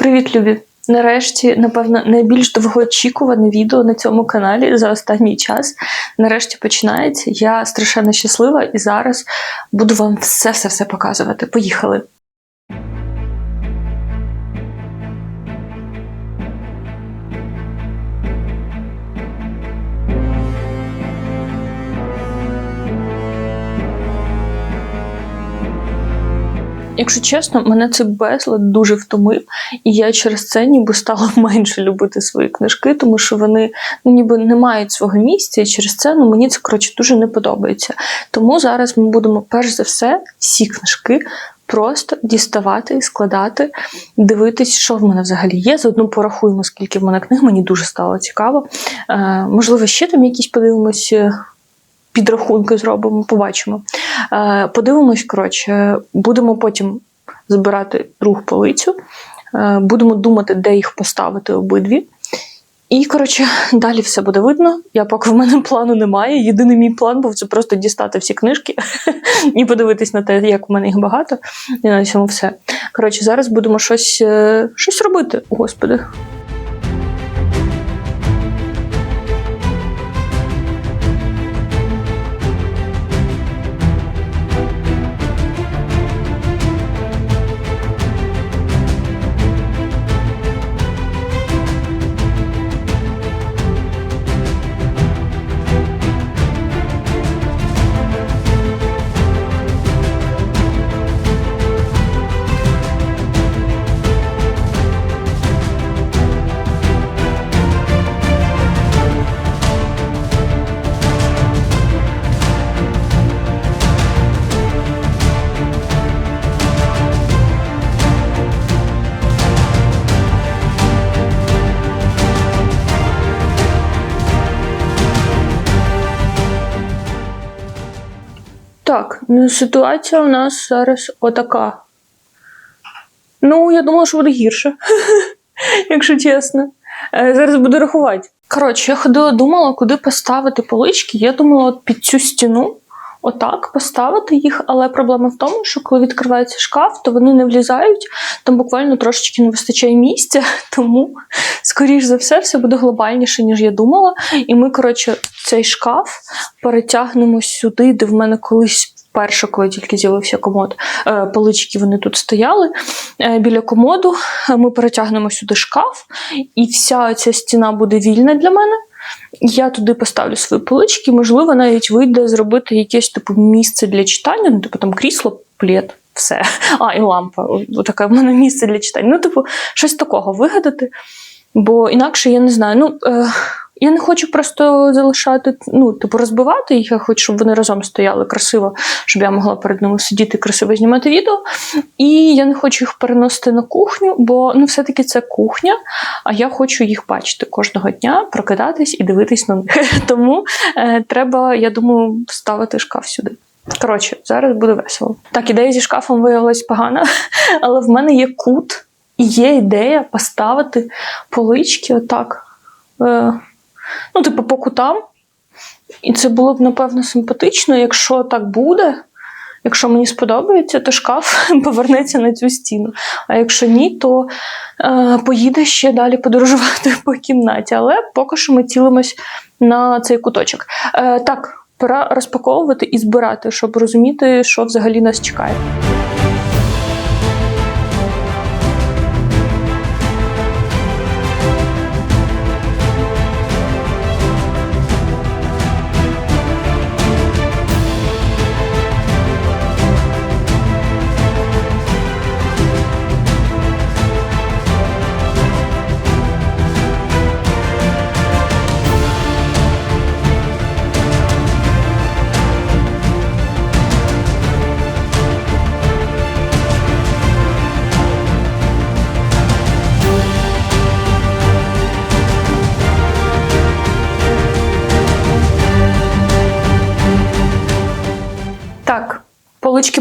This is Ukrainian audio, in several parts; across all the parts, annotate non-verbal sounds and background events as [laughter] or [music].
Привіт, любі! Нарешті, напевно, найбільш довгоочікуване відео на цьому каналі за останній час. Нарешті починається. Я страшенно щаслива і зараз буду вам все-все-все показувати. Поїхали! Якщо чесно, мене цей безлад дуже втомив, і я через це ніби стала [laughs] менше любити свої книжки, тому що вони ну, ніби не мають свого місця, і через це ну, мені це коротше дуже не подобається. Тому зараз ми будемо перш за все всі книжки. Просто діставати складати, дивитись, що в мене взагалі є. Заодно порахуємо, скільки в мене книг, мені дуже стало цікаво. Е, можливо, ще там якісь подивимось е, підрахунки зробимо, побачимо. Е, Подивимось, коротше, будемо потім збирати другу полицю, е, будемо думати, де їх поставити обидві. І, коротше, [laughs] далі все буде видно. Я поки в мене плану немає. Єдиний мій план був це просто дістати всі книжки [laughs] і подивитись на те, як в мене їх багато. І на цьому все. Коротше, зараз будемо щось, е, щось робити, господи. Ну ситуація у нас зараз отака. Ну, я думала, що буде гірше, [laughs] якщо чесно. Е, Зараз буду рахувати. Коротше, я ходила, думала, куди поставити полички. Я думала, от під цю стіну, отак поставити їх, але проблема в тому, що коли відкривається шкаф, то вони не влізають, там буквально трошечки не вистачає місця, [laughs] тому, скоріш за все, все буде глобальніше, ніж я думала. І ми, коротше, цей шкаф перетягнемо сюди, де в мене колись. Перше, коли тільки з'явився комод, е, полички вони тут стояли е, біля комоду. Ми перетягнемо сюди шкаф, і вся ця стіна буде вільна для мене. Я туди поставлю свої полички, можливо, навіть вийде зробити якесь типу місце для читання, ну, типу там крісло, плед, все. А, і лампа. Таке в мене місце для читання. Ну, типу, щось такого вигадати. Бо інакше я не знаю. Ну, е, я не хочу просто залишати, ну, типу, розбивати їх, я хочу, щоб вони разом стояли красиво, щоб я могла перед ними сидіти красиво знімати відео. І я не хочу їх переносити на кухню, бо ну, все-таки це кухня, а я хочу їх бачити кожного дня, прокидатись і дивитись на них. [laughs] Тому е, треба, я думаю, ставити шкаф сюди. Коротше, зараз буде весело. Так, ідея зі шкафом виявилась погана, [laughs] але в мене є кут, і є ідея поставити полички отак. Е, ну, типу, по кутам. І це було б, напевно, симпатично. Якщо так буде, якщо мені сподобається, то шкаф [laughs] повернеться на цю стіну. А якщо ні, то е, поїде ще далі подорожувати [laughs] по кімнаті. Але поки що ми цілимось на цей куточок. Е, так, пора розпаковувати і збирати, щоб розуміти, що взагалі нас чекає.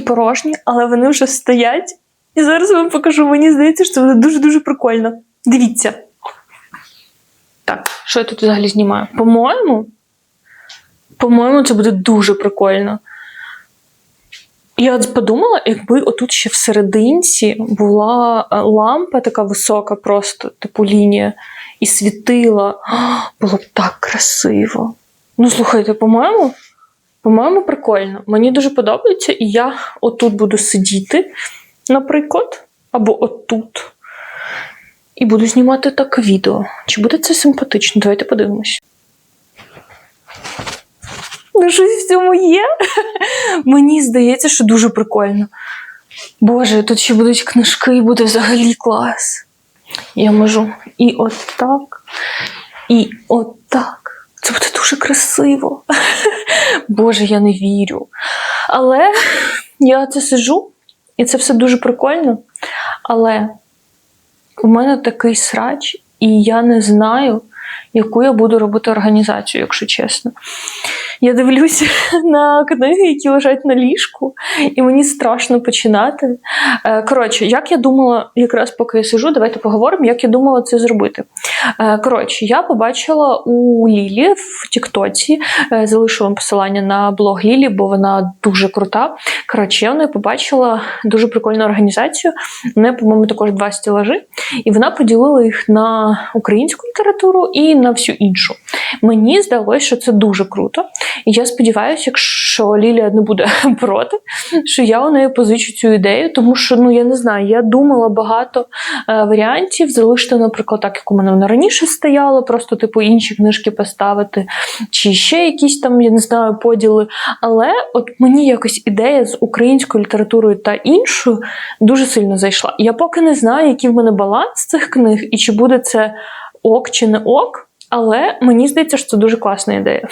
Порожні, але вони вже стоять. І зараз вам покажу. Мені здається, що це буде дуже-дуже прикольно. Дивіться. Так, що я тут взагалі знімаю? По-моєму, по-моєму, це буде дуже прикольно. Я от подумала, якби отут ще в була е, лампа така висока, просто типу лінія, і світила, [gasps] було б так красиво. Ну, слухайте, по-моєму, по-моєму, прикольно. Мені дуже подобається, і я отут буду сидіти, наприклад, або отут. І буду знімати так відео. Чи буде це симпатично? Давайте подивимось. Ну, щось в цьому є. [laughs] Мені здається, що дуже прикольно. Боже, тут ще будуть книжки, і буде взагалі клас. Я можу і отак, і отак. Це буде дуже красиво. [laughs] Боже, я не вірю. Але я це сижу, і це все дуже прикольно. Але у мене такий срач, і я не знаю, яку я буду робити організацію, якщо чесно. Я дивлюся [laughs] на книги, які лежать на ліжку, і мені страшно починати. Е, Коротше, як я думала, якраз поки я сижу, давайте поговоримо, як я думала це зробити. Е, Коротше, я побачила у Лілі в Тіктоці, е, залишу вам посилання на блог Лілі, бо вона дуже крута. Коротше, я в неї побачила дуже прикольну організацію. У неї, по-моєму, також два стелажі, і вона поділила їх на українську літературу і на всю іншу. Мені здалося, що це дуже круто. І я сподіваюся, якщо Лілія не буде [laughs] проти, що я у неї позичу цю ідею, тому що ну я не знаю, я думала багато е, варіантів залишити, наприклад, так як у мене вона раніше стояла, просто типу інші книжки поставити, чи ще якісь там, я не знаю, поділи. Але от мені якось ідея з українською літературою та іншою дуже сильно зайшла. Я поки не знаю, який в мене баланс цих книг, і чи буде це ок чи не ок. Але мені здається, що це дуже класна ідея.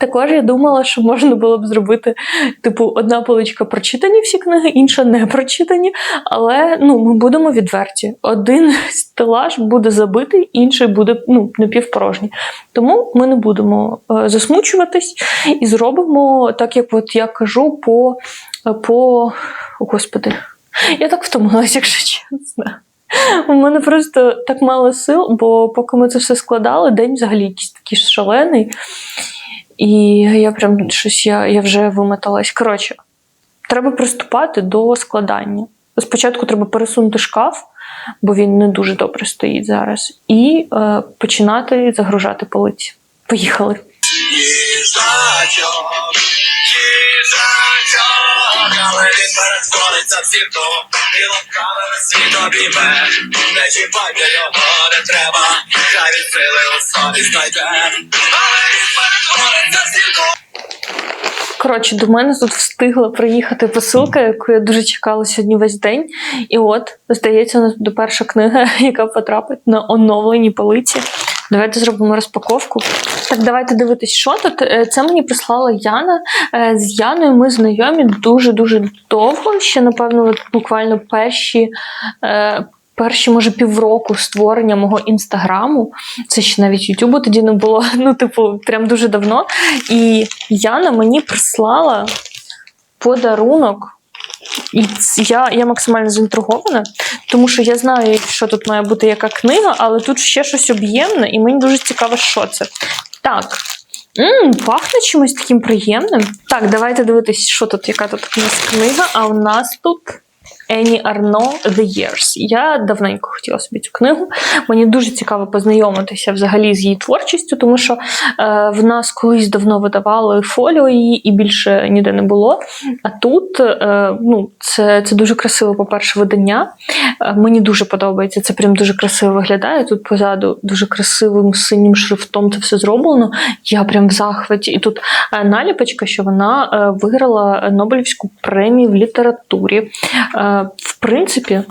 Також я думала, що можна було б зробити, типу, одна поличка прочитані всі книги, інша не прочитані. Але ну, ми будемо відверті. Один стелаж буде забитий, інший буде ну, напівпорожній. Тому ми не будемо е, засмучуватись і зробимо так, як от я кажу, по, по господи. Я так втомилася, якщо чесно. У мене просто так мало сил, бо поки ми це все складали, день взагалі такий шалений. І я прям щось я, я вже вимоталась. Коротше, треба приступати до складання. Спочатку треба пересунути шкаф, бо він не дуже добре стоїть зараз, і е, починати загружати полиці. Поїхали. Але він перетвориться в зірку, і лапками світ обійме. Не чіпайте його, не треба, хай він сили у собі знайде. Але він перетвориться в зірку. Коротше, до мене тут встигла приїхати посилка, яку я дуже чекала сьогодні весь день. І от, здається, у нас буде перша книга, [laughs] яка потрапить на оновлені полиці. Давайте зробимо розпаковку. Так, давайте дивитись, що тут. Е, Це мені прислала Яна. Е, З Яною ми знайомі дуже-дуже довго. Ще, напевно, буквально перші. е, Перші, може, півроку створення мого інстаграму. Це ще навіть Ютубу тоді не було. [laughs] Ну, типу, прям дуже давно. І Яна мені прислала подарунок. І я, я максимально заінтригована, тому що я знаю, що тут має бути яка книга, але тут ще щось об'ємне, і мені дуже цікаво, що це. Так. М, пахне чимось таким приємним. Так, давайте дивитись, що тут, яка тут у нас книга. А у нас тут Ені Арно The Years. Я давненько хотіла собі цю книгу. Мені дуже цікаво познайомитися взагалі з її творчістю, тому що е, в нас колись давно видавали фоліо її і більше ніде не було. А тут е, ну, це, це дуже красиве, по-перше, видання. Е, мені дуже подобається, це прям дуже красиво виглядає. Тут позаду дуже красивим синім шрифтом це все зроблено. Я прям в захваті. І тут е, наліпочка, що вона е, виграла Нобелівську премію в літературі. Е, В принципі,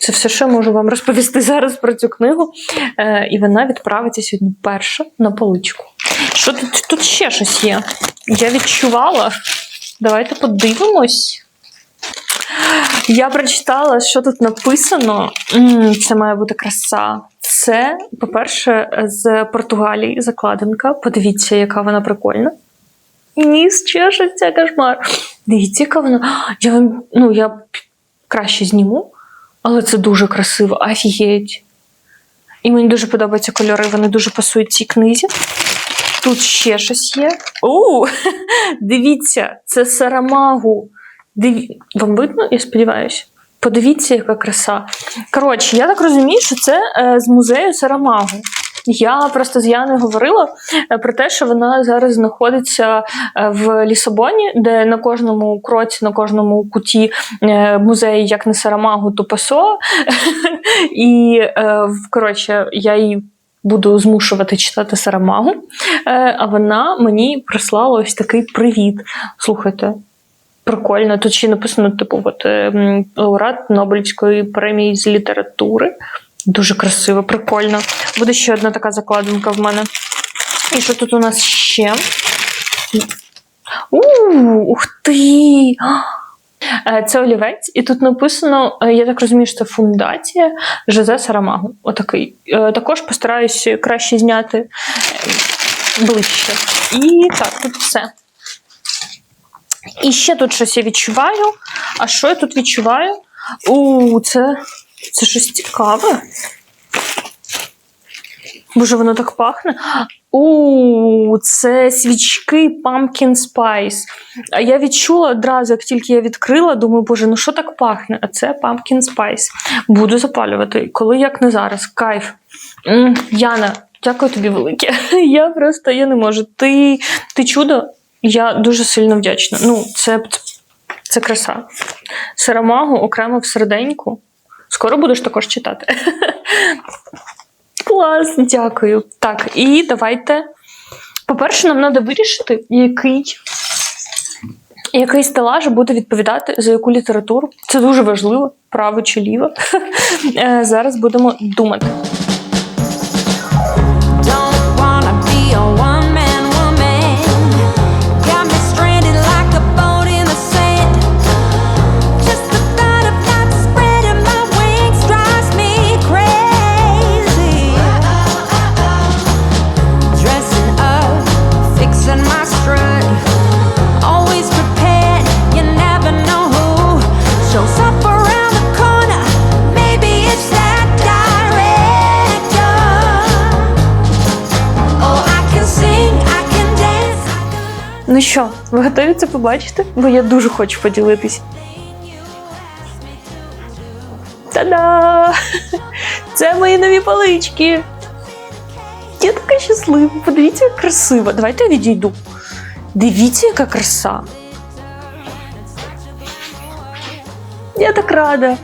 це все, що можу вам розповісти зараз про цю книгу. Е, І вона відправиться сьогодні перша на поличку. Що тут, тут ще щось є? Я відчувала. Давайте подивимось. Я прочитала, що тут написано. Це має бути краса. Це, по-перше, з Португалії закладинка. Подивіться, яка вона прикольна. Ніс чешеться, кошмар. Дивіться, яка вона. Я вам, ну, я краще зніму, але це дуже красиво. Офігеть. І мені дуже подобаються кольори, вони дуже пасують цій книзі. Тут ще щось є. О, [laughs] дивіться, це Сарамагу. Диві... Вам видно, я сподіваюся? Подивіться, яка краса. Коротше, я так розумію, що це е, з музею Сарамагу. Я просто з Яною говорила е, про те, що вона зараз знаходиться е, в Лісабоні, де на кожному кроці, на кожному куті е, музеї, як не Сарамагу, то Пасо. [laughs] І коротше, я її буду змушувати читати Сарамагу. А вона мені прислала ось такий привіт. Слухайте. Прикольно, тут ще написано, типу, от, е, лауреат Нобелівської премії з літератури. Дуже красиво, прикольно. Буде ще одна така закладинка в мене. І що тут у нас ще? Ух ти! Е, Це олівець, і тут написано, е, я так розумію, що це фундація Жозе Сарамагу. Отакий. Е, Також постараюсь краще зняти ближче. І так, тут все. І ще тут щось я відчуваю. А що я тут відчуваю? У, це, це щось цікаве. Боже, воно так пахне. [gasps] У, це свічки Pumpkin Spice. А я відчула одразу, як тільки я відкрила, думаю, боже, ну що так пахне? А це Pumpkin Spice. Буду запалювати. Коли як не зараз. Кайф. Яна, дякую тобі велике. [laughs] Я просто я не можу. Ти, ти чудо. Я дуже сильно вдячна. Ну, це, це краса. Сарамагу окремо в серденьку. Скоро будеш також читати. [laughs] Клас, дякую. Так, і давайте. По-перше, нам треба вирішити, який, який стелаж буде відповідати за яку літературу. Це дуже важливо, право чи ліво. [laughs] Е, Зараз будемо думати. Ну що, ви готові це побачити? Бо я дуже хочу поділитись. Та-да! [laughs] Це мої нові палички. Я така щаслива. Подивіться, як красиво. Давайте я відійду. Дивіться, яка краса. Я так рада.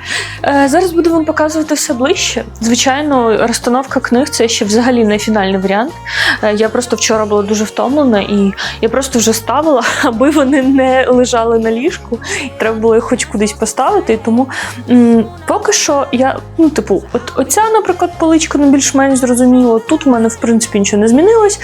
Е, зараз буду вам показувати все ближче. Звичайно, розстановка книг це ще взагалі не фінальний варіант. Е, я просто вчора була дуже втомлена, і я просто вже ставила, [laughs] аби вони не лежали на ліжку. І треба було їх хоч кудись поставити. Тому м, поки що я, ну, типу, от оця, наприклад, поличка ну, більш-менш зрозуміло. Тут в мене, в принципі, нічого не змінилось.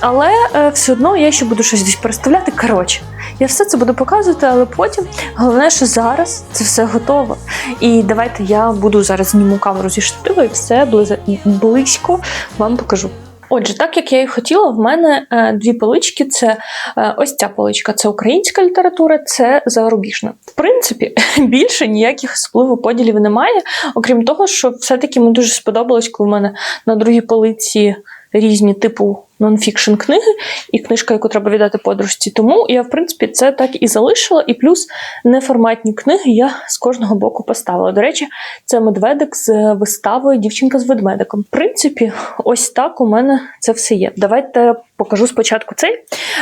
Але е, все одно я ще буду щось десь переставляти. Коротше, я все це буду показувати, але потім головне, що зараз це все готово. І давайте я буду зараз зніму камеру зі штатива і все близ- близько вам покажу. Отже, так як я і хотіла, в мене е, дві полички. Це е, ось ця поличка це українська література, це зарубіжна. В принципі, [laughs] більше ніяких особливо поділів немає, окрім того, що все-таки мені дуже сподобалось, коли в мене на другій полиці різні типу нонфікшн книги і книжка, яку треба віддати подружці. Тому я, в принципі, це так і залишила. І плюс неформатні книги я з кожного боку поставила. До речі, це медведик з виставою Дівчинка з ведмедиком. В принципі, ось так у мене це все є. Давайте покажу спочатку цей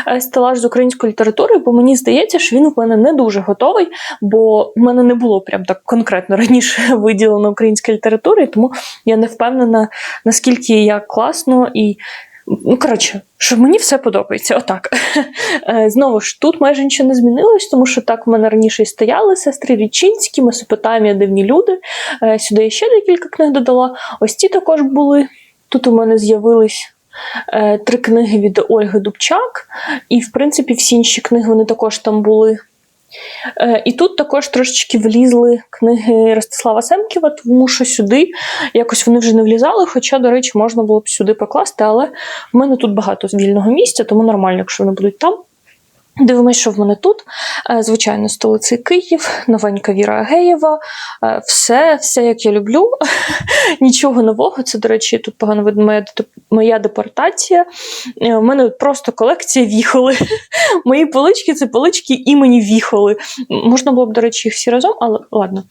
е, стелаж з української літератури, бо мені здається, що він в мене не дуже готовий, бо в мене не було прям так конкретно раніше [laughs] виділено українська література, і тому я не впевнена, наскільки я класно і. Ну, коротше, що мені все подобається. Отак. [laughs] Е, Знову ж, тут майже нічого не змінилось, тому що так в мене раніше і стояли сестри Річинські, Месопотамія, дивні люди. Е, Сюди я ще декілька книг додала. Ось ці також були. Тут у мене з'явились е, три книги від Ольги Дубчак, і, в принципі, всі інші книги вони також там були. Е, І тут також трошечки влізли книги Ростислава Семківа, тому що сюди якось вони вже не влізали, хоча, до речі, можна було б сюди покласти, але в мене тут багато вільного місця, тому нормально, якщо вони будуть там. Дивимось, що в мене тут. Е, Звичайно, столиця Київ, новенька Віра Агеєва. Е, Все, все, як я люблю. [laughs] Нічого нового. Це, до речі, тут погано видно моя моя депортація. Е, У мене просто колекція віхоли. [laughs] Мої полички це полички імені віхоли. Можна було б, до речі, їх всі разом, але ладно.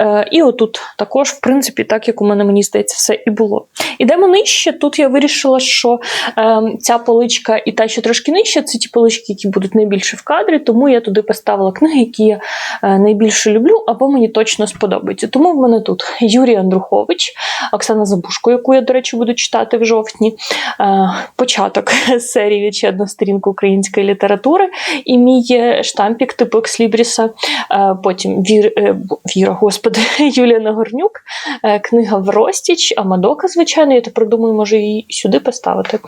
Е, і отут також, в принципі, так як у мене, мені здається, все і було. Ідемо нижче. Тут я вирішила, що е, ця поличка і та, що трошки нижче, це ті полички, які будуть найбільше в кадрі, тому я туди поставила книги, які я е, найбільше люблю або мені точно сподобаються. Тому в мене тут Юрій Андрухович, Оксана Забушко, яку я, до речі, буду читати в жовтні. Е, початок [laughs] серії «Ще одна сторінка української літератури і мій е, штампік типу Екслібріса. Е, потім Вір, Віра, господи, [laughs] Юлія Нагорнюк, книга Вростіч, Амадока, звичайно, я тепер думаю, може її сюди поставити.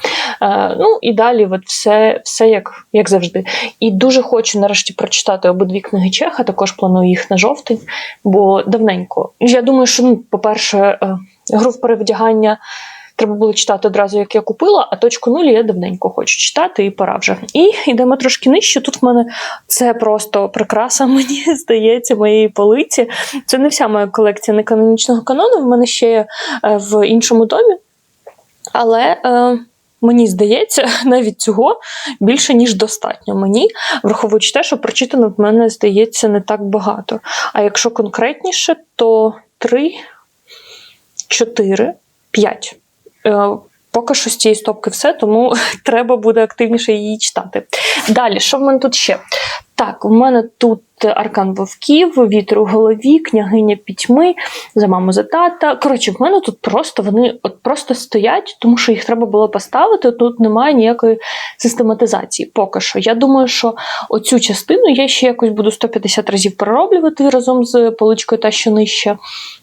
Ну і далі, от все, все як, як завжди. І дуже хочу нарешті прочитати обидві книги Чеха, також планую їх на жовтень, бо давненько. Я думаю, що, ну, по-перше, гру в перевдягання. Треба було читати одразу, як я купила, а точку нулі я давненько хочу читати, і пора вже. І йдемо трошки нижче. Тут в мене це просто прикраса, [laughs] мені здається, моєї полиці. Це не вся моя колекція неканонічного канону. В мене ще є е, в іншому домі. Але е, мені здається, [laughs] навіть цього більше, ніж достатньо мені, враховуючи те, що прочитано в мене здається не так багато. А якщо конкретніше, то 3, 4, 5. Е, Поки що з цієї стопки все, тому [laughs] треба буде активніше її читати. Далі, що в мене тут ще? Так, у мене тут Аркан Вовків, Вітер у голові, княгиня пітьми, за маму за тата. Коротше, в мене тут просто вони от просто стоять, тому що їх треба було поставити. Тут немає ніякої систематизації. Поки що. Я думаю, що оцю частину я ще якось буду 150 разів перероблювати разом з поличкою та що нижче.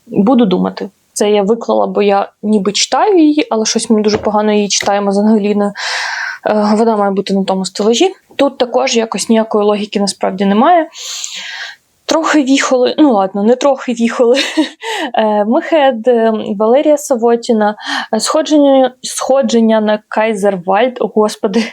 Буду думати. Це я виклала, бо я ніби читаю її, але щось ми дуже погано її читаємо з Ангеліною. Е, Вона має бути на тому стелажі. Тут також якось ніякої логіки насправді немає. Трохи віхоли, ну ладно, не трохи віхоли. [laughs] Е, Мехед, е, Валерія Савотіна, сходження, сходження на Кайзервальд, о господи,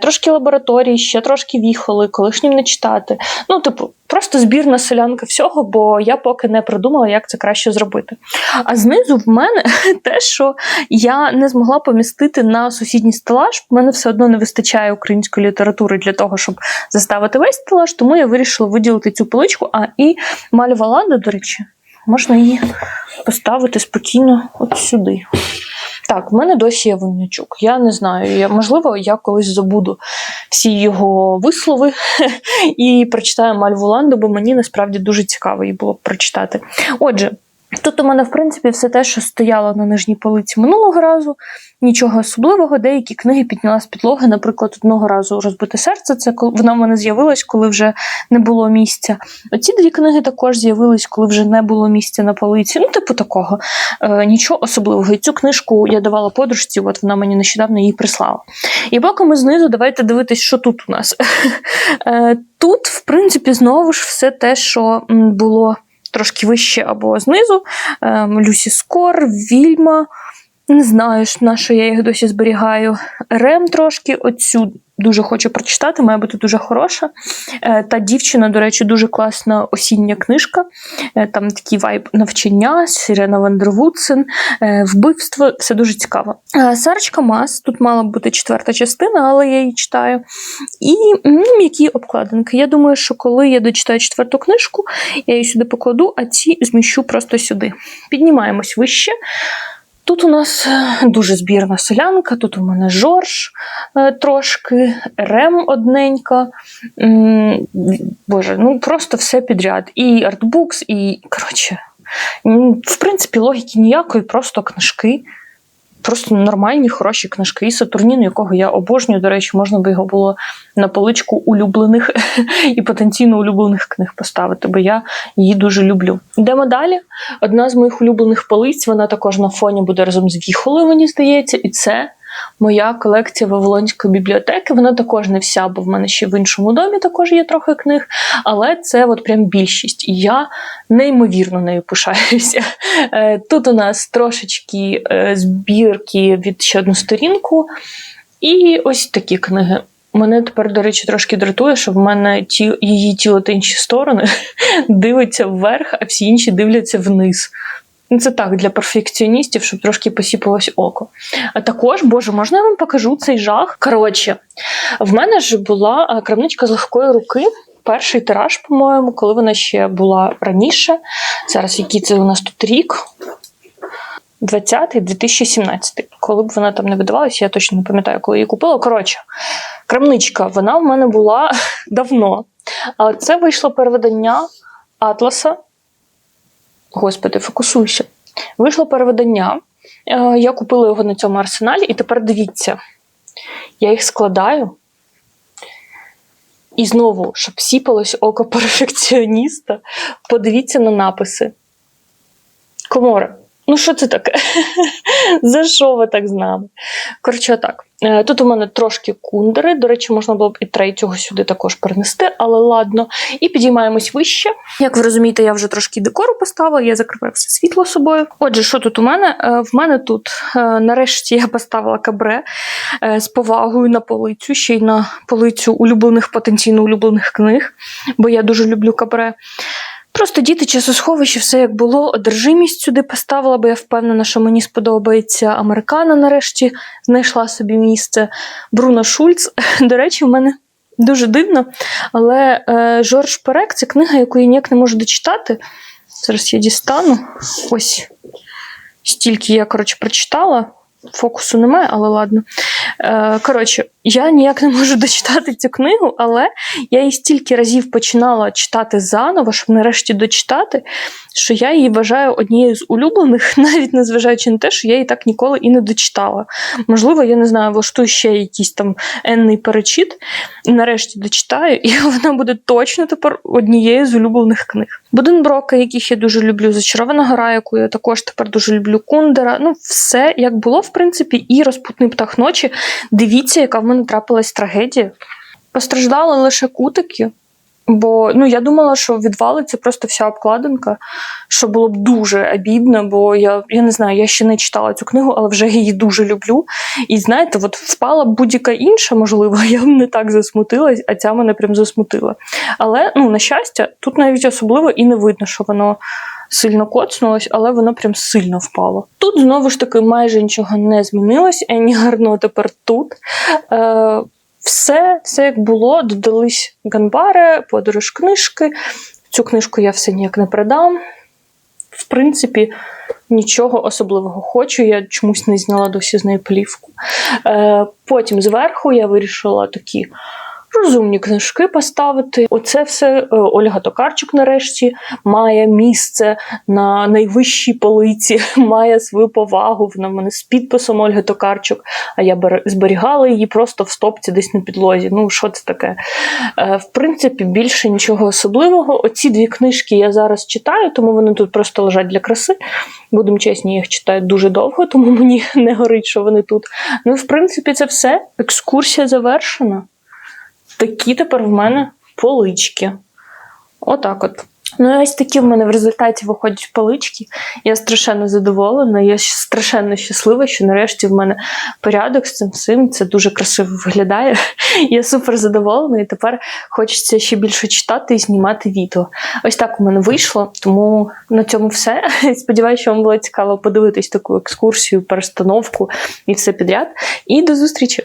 трошки лабораторії, ще трошки віхоли, колишнім не читати. Ну, типу, просто збірна селянка всього, бо я поки не придумала, як це краще зробити. А знизу в мене [laughs] те, що я не змогла помістити на сусідній стелаж. В мене все одно не вистачає української літератури для того, щоб заставити весь стелаж, тому я вирішила виділити цю поличку. А і Малю Валанда, до речі, можна її поставити спокійно от сюди. Так, в мене досі є Винничук. Я не знаю. Я, можливо, я колись забуду всі його вислови [laughs] і прочитаю Мальву Ланду, бо мені насправді дуже цікаво її було прочитати. Отже, тут у мене, в принципі, все те, що стояло на нижній полиці минулого разу. Нічого особливого, деякі книги підняла з підлоги. Наприклад, одного разу розбите серце. Це коли вона в мене з'явилась, коли вже не було місця. Оці дві книги також з'явились, коли вже не було місця на полиці. Ну, типу такого. Е, нічого особливого. І цю книжку я давала подружці, от вона мені нещодавно її прислала. І поки ми знизу, давайте дивитись, що тут у нас. [laughs] Е, Тут, в принципі, знову ж все те, що було трошки вище або знизу. Ем, Люсі Скор, Вільма. Не знаю, на що я їх досі зберігаю. Рем трошки, оцю дуже хочу прочитати, має бути дуже хороша. Е, Та дівчина, до речі, дуже класна осіння книжка. Е, Там такий вайб навчання, Сірена Вандервудсен, е, вбивство, все дуже цікаво. Сарочка Мас, тут мала б бути четверта частина, але я її читаю. І м'які обкладинки. Я думаю, що коли я дочитаю четверту книжку, я її сюди покладу, а ці зміщу просто сюди. Піднімаємось вище. Тут у нас е, дуже збірна селянка, тут у мене Жорж е, трошки, Рем одненька. Боже, ну просто все підряд. І артбукс, і коротше. В принципі, логіки ніякої, просто книжки. Просто нормальні, хороші книжки. І Сатурніну, якого я обожнюю. До речі, можна би його було на поличку улюблених [laughs] і потенційно улюблених книг поставити, бо я її дуже люблю. Йдемо далі. Одна з моїх улюблених полиць, вона також на фоні буде разом з віхолою, мені здається, і це. Моя колекція Вавилонської бібліотеки, вона також не вся, бо в мене ще в іншому домі також є трохи книг, але це от прям більшість. І я неймовірно нею пишаюся. [laughs] Е, Тут у нас трошечки е, збірки від ще одну сторінку, і ось такі книги. Мене тепер, до речі, трошки дратує, що в мене ті, її тіло та інші сторони [laughs] дивиться вверх, а всі інші дивляться вниз. Ну, Це так для перфекціоністів, щоб трошки посіпалось око. А також, боже, можна я вам покажу цей жах? Коротше, в мене ж була е, крамничка з легкої руки. Перший тираж, по-моєму, коли вона ще була раніше. Зараз який це у нас тут рік? 20-й, 2017. Коли б вона там не видавалася, я точно не пам'ятаю, коли її купила. Коротше, крамничка, вона в мене була [laughs] давно. Але це вийшло переведення Атласа. Господи, фокусуйся. Вийшло переведення. Е, Я купила його на цьому арсеналі, і тепер дивіться, я їх складаю. І знову, щоб сіпалось око перфекціоніста, подивіться на написи. Комора. Ну, що це таке? [laughs] За що ви так з нами? Коротше, так. Е, Тут у мене трошки кундери. До речі, можна було б і третього сюди також перенести, але ладно. І підіймаємось вище. Як ви розумієте, я вже трошки декору поставила, я закриваю все світло собою. Отже, що тут у мене? Е, В мене тут е, нарешті я поставила кабре з повагою на полицю, ще й на полицю улюблених, потенційно улюблених книг, бо я дуже люблю кабре. Просто діти часосховище, все як було. Одержимість сюди поставила, бо я впевнена, що мені сподобається Американа нарешті знайшла собі місце. Бруно Шульц. [laughs] До речі, в мене дуже дивно. Але е, Жорж Перек це книга, яку я ніяк не можу дочитати. Зараз я дістану. Ось стільки я, коротше, прочитала. Фокусу немає, але ладно. Е, коротше, я ніяк не можу [laughs] дочитати цю книгу, але я її стільки разів починала читати заново, щоб нарешті дочитати, що я її вважаю однією з улюблених, [laughs] навіть незважаючи на те, що я її так ніколи і не дочитала. Можливо, я не знаю, влаштую ще якийсь там енний перечіт, нарешті дочитаю, і [laughs] вона буде точно тепер однією з улюблених книг. Буденброка, яких я дуже люблю, Зачарована гора, яку я також тепер дуже люблю, Кундера. Ну, все як було, в принципі, і розпутний птах ночі. Дивіться, яка в мене трапилась трагедія. Постраждали лише кутики. Бо ну я думала, що відвалиться просто вся обкладинка, що було б дуже обідно, бо я, я не знаю, я ще не читала цю книгу, але вже її дуже люблю. І знаєте, от впала б будь-яка інша, можливо, [laughs] я б не так засмутилась, а ця мене прям засмутила. Але ну, на щастя, тут навіть особливо і не видно, що воно сильно коцнулось, але воно прям сильно впало. Тут знову ж таки майже нічого не змінилось, Ені гарно тепер тут. Е, все, все як було, додались ганбари, подорож книжки. Цю книжку я все ніяк не продам. В принципі, нічого особливого хочу, я чомусь не зняла досі з неї плівку. Е, потім зверху я вирішила такі розумні книжки поставити. Оце все е, Ольга Токарчук нарешті має місце на найвищій полиці, [laughs] має свою повагу. Вона в мене з підписом Ольги Токарчук, а я зберігала її просто в стопці десь на підлозі. Ну, що це таке? Е, В принципі, більше нічого особливого. Оці дві книжки я зараз читаю, тому вони тут просто лежать для краси. Будемо чесні, їх читаю дуже довго, [laughs] тому мені не горить, що вони тут. Ну, в принципі, це все. Екскурсія завершена. Такі тепер в мене полички. Отак от. Ну, і ось такі в мене в результаті виходять полички. Я страшенно задоволена, я страшенно щаслива, що нарешті в мене порядок з цим всім. Це дуже красиво виглядає. [laughs] Я супер задоволена, і тепер хочеться ще більше читати і знімати відео. Ось так у мене вийшло, тому на цьому все. [laughs] Сподіваюся, що вам було цікаво подивитись таку екскурсію, перестановку і все підряд. І до зустрічі!